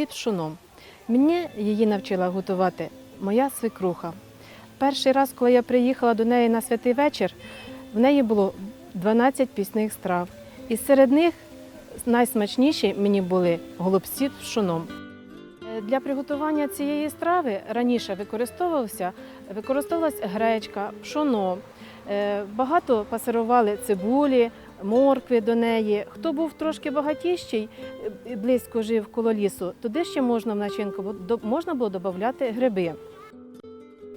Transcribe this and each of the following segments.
голубці пшоном. Мені її навчила готувати моя свекруха. Перший раз, коли я приїхала до неї на святий вечір, в неї було 12 пісних страв. І серед них найсмачніші мені були голубці з пшоном. Для приготування цієї страви раніше використовувався, використовувалась гречка, пшоно. Е, Багато пасирували цибулі, моркви до неї. Хто був трошки багатіщий, е, близько жив коло лісу, туди ще можна в начинку можна було додати гриби.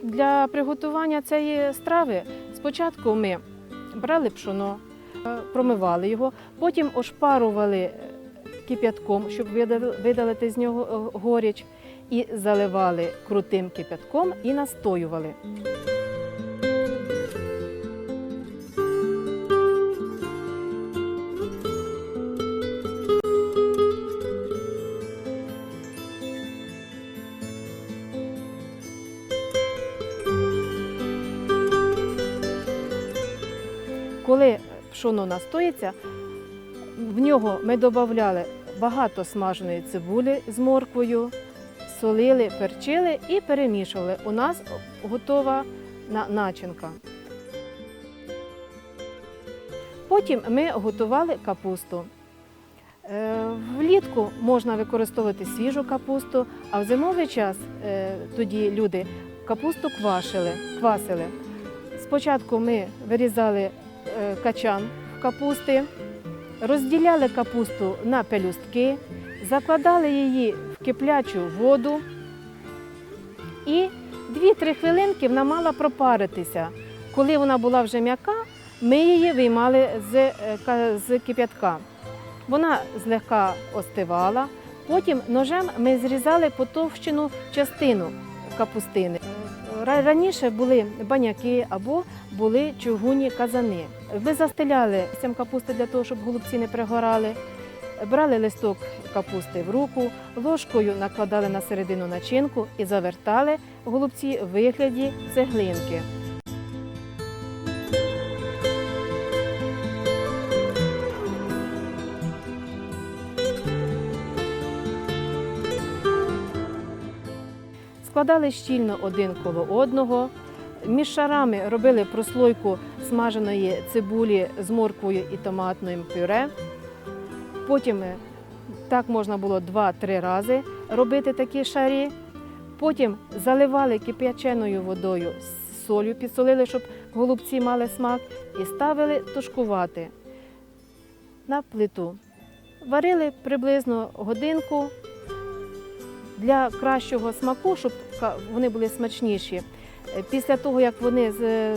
Для приготування цієї страви спочатку ми брали пшоно, е, промивали його, потім ошпарували е, кип'ятком, щоб видали- видалити з нього горіч, і заливали крутим кип'ятком і настоювали. Коли пшоно настоїться, в нього ми додавали багато смаженої цибулі з морквою, солили, перчили і перемішували. У нас готова начинка. Потім ми готували капусту. Е, Влітку можна використовувати свіжу капусту, а в зимовий час е, тоді люди капусту квашили, квасили. Спочатку ми вирізали качан капусти, розділяли капусту на пелюстки, закладали її в киплячу воду і 2-3 хвилинки вона мала пропаритися. Коли вона була вже м'яка, ми її виймали з, е, з кип'ятка. Вона злегка остивала. Потім ножем ми зрізали потовщену частину капустини. Ра- Раніше були баняки або були чугунні казани. Ми застеляли цим капусти для того, щоб голубці не пригорали. Брали листок капусти в руку, ложкою накладали на середину начинку і завертали голубці в вигляді цеглинки. Складали щільно один коло одного. Між шарами робили прослойку смаженої цибулі з морквою і томатним пюре. Потім е, так можна було 2-3 рази робити такі шарі. Потім заливали кип'яченою водою з солью, підсолили, щоб голубці мали смак, і ставили тушкувати на плиту. Варили приблизно годинку для кращого смаку, щоб вони були смачніші. Е, Після того, як вони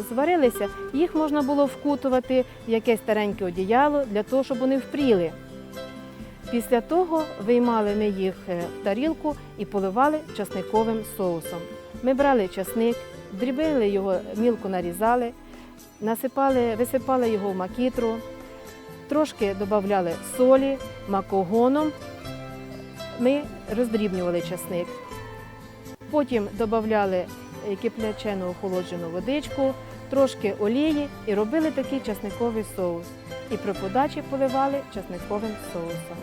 зварилися, їх можна було вкутувати в якесь стареньке одіяло для того, щоб вони впріли. Після того виймали ми їх е, в тарілку і поливали часниковим соусом. Ми брали часник, дрібили його, мілко нарізали, насипали, висипали його в макітру, трошки додавали солі, макогоном. Ми роздрібнювали часник. Потім додавали е, киплячену охолоджену водичку, трошки олії і робили такий часниковий соус. І при подачі поливали часниковим соусом.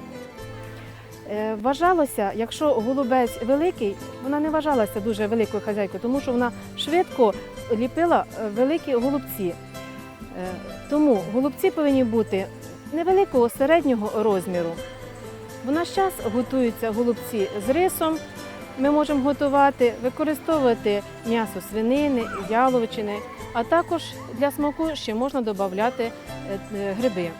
Е, Вважалося, якщо голубець великий, вона не вважалася дуже великою хазяйкою, тому що вона швидко ліпила е, великі голубці. Тому голубці повинні бути невеликого середнього розміру. В наш час готуються голубці з рисом. Ми можемо готувати, використовувати м'ясо свинини, яловичини, а також для смаку ще можна додати е, е, гриби.